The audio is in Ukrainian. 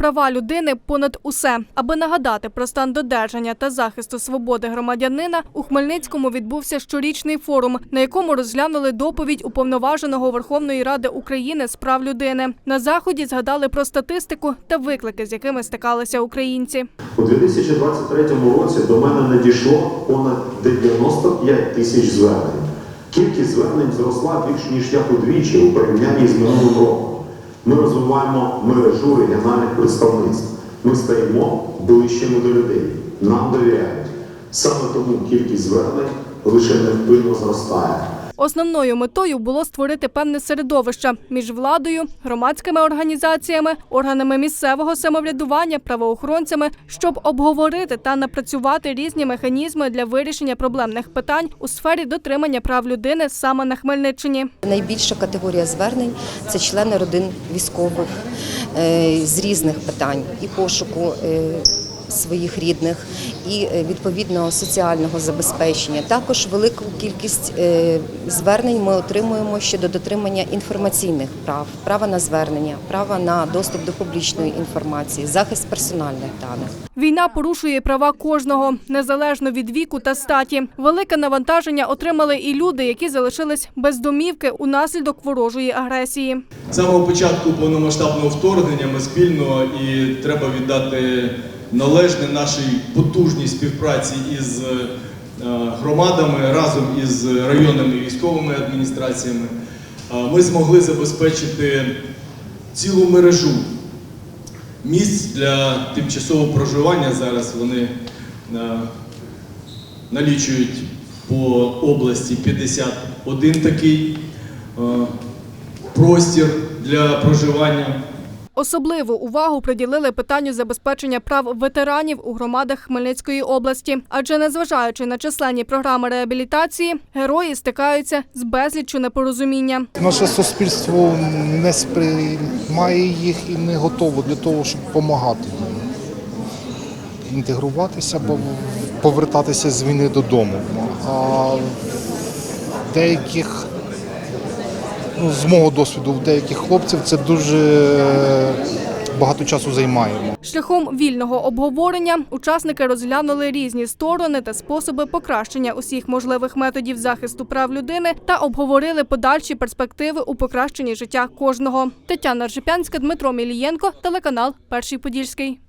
права людини понад усе. Аби нагадати про стан додержання та захисту свободи громадянина, у Хмельницькому відбувся щорічний форум, на якому розглянули доповідь уповноваженого Верховної Ради України з прав людини. На заході згадали про статистику та виклики, з якими стикалися українці. У 2023 році до мене надійшло понад 95 тисяч звернень. Кількість звернень зросла більш ніж як удвічі у порівнянні з минулим роком. Ми розвиваємо мережу регіональних представництв. Ми стаємо ближчими до людей. Нам довіряють. Саме тому кількість звернень лише невпинно зростає. Основною метою було створити певне середовище між владою, громадськими організаціями, органами місцевого самоврядування, правоохоронцями, щоб обговорити та напрацювати різні механізми для вирішення проблемних питань у сфері дотримання прав людини саме на Хмельниччині. Найбільша категорія звернень це члени родин військових е, з різних питань і пошуку. Своїх рідних і е, відповідного соціального забезпечення. Також велику кількість е, звернень ми отримуємо щодо дотримання інформаційних прав, права на звернення, права на доступ до публічної інформації, захист персональних даних. Війна порушує права кожного незалежно від віку та статі. Велике навантаження отримали і люди, які залишились без домівки унаслідок ворожої агресії. З самого початку повномасштабного вторгнення ми спільно і треба віддати належне нашій потужній співпраці із е, громадами разом із районними військовими адміністраціями. Ми змогли забезпечити цілу мережу місць для тимчасового проживання. Зараз вони е, налічують по області 51 такий е, простір для проживання. Особливу увагу приділили питанню забезпечення прав ветеранів у громадах Хмельницької області, адже незважаючи на численні програми реабілітації, герої стикаються з безліччю непорозуміння. Наше суспільство не сприймає їх і не готово для того, щоб допомагати їм. Інтегруватися, повертатися з війни додому. А деяких, ну, з мого досвіду, в деяких хлопців це дуже багато часу займає. Шляхом вільного обговорення учасники розглянули різні сторони та способи покращення усіх можливих методів захисту прав людини та обговорили подальші перспективи у покращенні життя кожного. Тетяна Ржепянська, Дмитро Мілієнко, телеканал Перший Подільський.